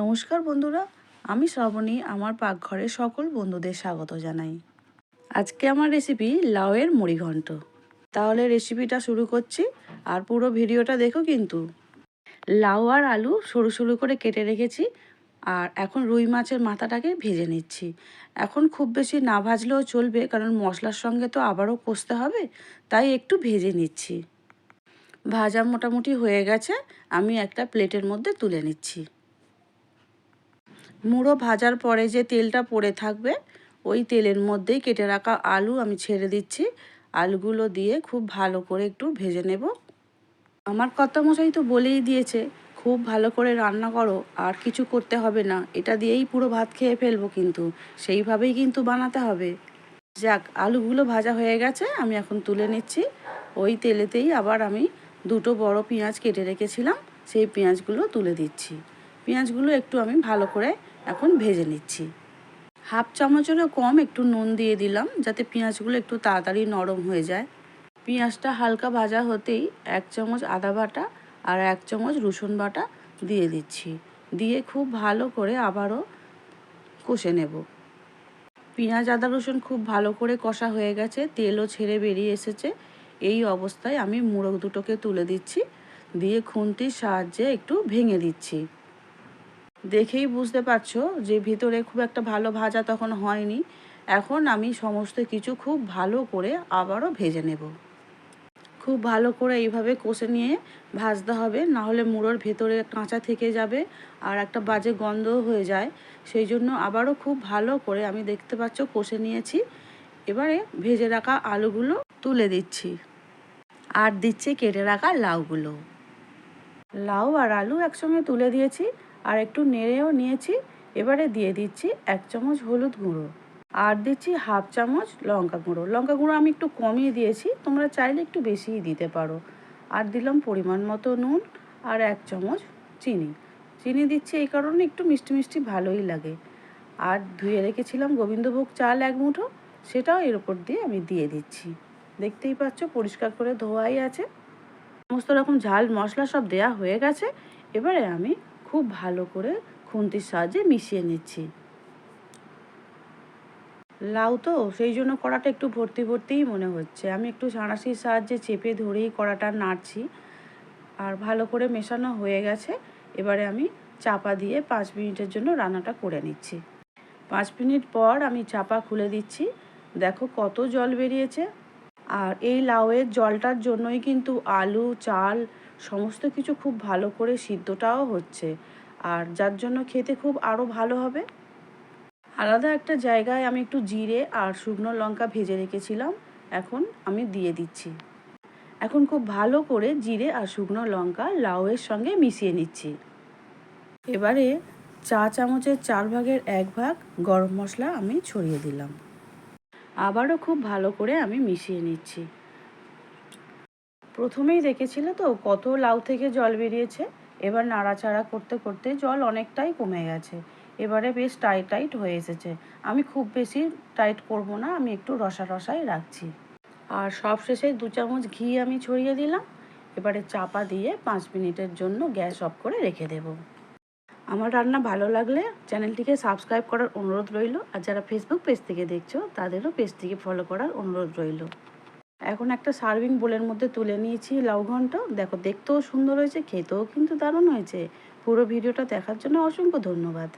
নমস্কার বন্ধুরা, আমি শ্রাবণী, আমার পাকঘরে সকল বন্ধুদের স্বাগত জানাই। আজকে আমার রেসিপি লাউয়ের মুড়িঘণ্ট তাহলে রেসিপিটা শুরু করছি, আর পুরো ভিডিওটা দেখো কিন্তু। লাউ আর আলু সরু সরু করে কেটে রেখেছি, আর এখন রুই মাছের মাথাটাকে ভেজে নিচ্ছি। এখন খুব বেশি না ভাজলেও চলবে, কারণ মশলার সঙ্গে তো আবারও কষতে হবে, তাই একটু ভেজে নিচ্ছি। ভাজা মোটামুটি হয়ে গেছে, আমি একটা প্লেটের মধ্যে তুলে নিচ্ছি। মুড়ো ভাজার পরে যে তেলটা পড়ে থাকবে, ওই তেলের মধ্যেই কেটে রাখা আলু আমি ছেড়ে দিচ্ছি। আলুগুলো দিয়ে খুব ভালো করে একটু ভেজে নেব। আমার মশাই তো বলেই দিয়েছে, খুব ভালো করে রান্না করো, আর কিছু করতে হবে না। এটা দিয়েই পুরো ভাত খেয়ে ফেলব কিন্তু, সেইভাবেই কিন্তু বানাতে হবে। যাক, আলুগুলো ভাজা হয়ে গেছে, আমি এখন তুলে নিচ্ছি। ওই তেলেতেই আবার আমি দুটো বড় পেঁয়াজ কেটে রেখেছিলাম, সেই পেঁয়াজগুলো তুলে দিচ্ছি। পেঁয়াজগুলো একটু আমি ভালো করে এখন ভেজে নিচ্ছি। হাফ চামচেরও কম একটু নুন দিয়ে দিলাম, যাতে পেঁয়াজগুলো একটু তাড়াতাড়ি নরম হয়ে যায়। পেঁয়াজটা হালকা ভাজা হতেই এক চামচ আদা বাটা আর এক চামচ রসুন বাটা দিয়ে দিচ্ছি। দিয়ে খুব ভালো করে আবারও কষে নেব। পেঁয়াজ, আদা, রসুন খুব ভালো করে কষা হয়ে গেছে, তেলও ছেড়ে বেরিয়ে এসেছে। এই অবস্থায় আমি মুড়ো দুটোকে তুলে দিচ্ছি, দিয়ে খুন্তির সাহায্যে একটু ভেঙে দিচ্ছি। দেখেই বুঝতে পারছ যে ভিতরে খুব একটা ভালো ভাজা তখন হয়নি। এখন আমি সমস্ত কিছু খুব ভালো করে আবারও ভেজে নেব। খুব ভালো করে এইভাবে কষে নিয়ে ভাজতে হবে, নাহলে মুড়োর ভেতরে কাঁচা থেকে যাবে আর একটা বাজে গন্ধ হয়ে যায়। সেই জন্য আবারও খুব ভালো করে আমি দেখতে পাচ্ছ কষে নিয়েছি। এবারে ভেজে রাখা আলুগুলো তুলে দিচ্ছি। আর দিচ্ছে কেটে রাখা লাউগুলো। লাউ আর আলু একসঙ্গে তুলে দিয়েছি। আর একটু নেড়েও নিয়েছি। এবারে দিয়ে দিচ্ছি এক চামচ হলুদ গুঁড়ো। আর দিচ্ছি হাফ চামচ লঙ্কা গুঁড়ো। লঙ্কা গুঁড়ো আমি একটু কমিয়ে দিয়েছি, তোমরা চাইলে একটু বেশিই দিতে পারো। আর দিলাম পরিমাণ মতো নুন আর এক চামচ চিনি। চিনি দিচ্ছি এই কারণে একটু মিষ্টি মিষ্টি ভালোই লাগে। আর ধুয়ে রেখেছিলাম গোবিন্দভোগ চাল এক মুঠো, সেটাও এর ওপর দিয়ে আমি দিয়ে দিচ্ছি। দেখতেই পাচ্ছ পরিষ্কার করে ধোয়াই আছে। সমস্ত রকম ঝাল মশলা সব দেয়া হয়ে গেছে। এবারে আমি খুব ভালো করে খুন্তির সাহায্যে মিশিয়ে নিচ্ছি। লাউ তো, সেই জন্য কড়াটা একটু ভর্তি ভর্তিই মনে হচ্ছে। আমি একটু সাঁড়াশির সাহায্যে চেপে ধরেই কড়াটা নাড়ছি। আর ভালো করে মেশানো হয়ে গেছে। এবারে আমি চাপা দিয়ে পাঁচ মিনিটের জন্য রান্নাটা করে নিচ্ছি। পাঁচ মিনিট পর আমি চাপা খুলে দিচ্ছি। দেখো কত জল বেরিয়েছে। আর এই লাউয়ের জলটার জন্যই কিন্তু আলু, চাল সমস্ত কিছু খুব ভালো করে সিদ্ধটাও হচ্ছে। আর যার জন্য খেতে খুব আরও ভালো হবে। আলাদা একটা জায়গায় আমি একটু জিরে আর শুকনো লঙ্কা ভেজে রেখেছিলাম। এখন আমি দিয়ে দিচ্ছি। এখন খুব ভালো করে জিরে আর শুকনো লঙ্কা লাউয়ের সঙ্গে মিশিয়ে নিচ্ছি। এবারে চা চামচের চার ভাগের এক ভাগ গরম মশলা আমি ছড়িয়ে দিলাম। আবারও খুব ভালো করে আমি মিশিয়ে নিচ্ছি। প্রথমেই দেখেছিলে তো কত লাউ থেকে জল বেরিয়েছে? এবার নাড়াচাড়া করতে করতে জল অনেকটাই কমে গেছে। এবারে বেশ টাইট টাইট হয়ে এসেছে। আমি খুব বেশি টাইট করব না, আমি একটু রসা রসাই রাখছি। আর সব শেষে দু চামচ ঘি আমি ছড়িয়ে দিলাম। এবারে চাপা দিয়ে পাঁচ মিনিটের জন্য গ্যাস অফ করে রেখে দেব। আমার রান্না ভালো লাগলে চ্যানেলটিকে সাবস্ক্রাইব করার অনুরোধ রইল। আর যারা ফেসবুক পেজ থেকে দেখছ, তাদেরও পেজটিকে ফলো করার অনুরোধ রইল। এখন একটা সার্ভিং বোলের মধ্যে তুলে নিয়েছি লাউ দেখো, দেখতেও সুন্দর হয়েছে, খেতেও কিন্তু দারুণ হয়েছে। পুরো ভিডিওটা দেখার জন্য অসংখ্য ধন্যবাদ।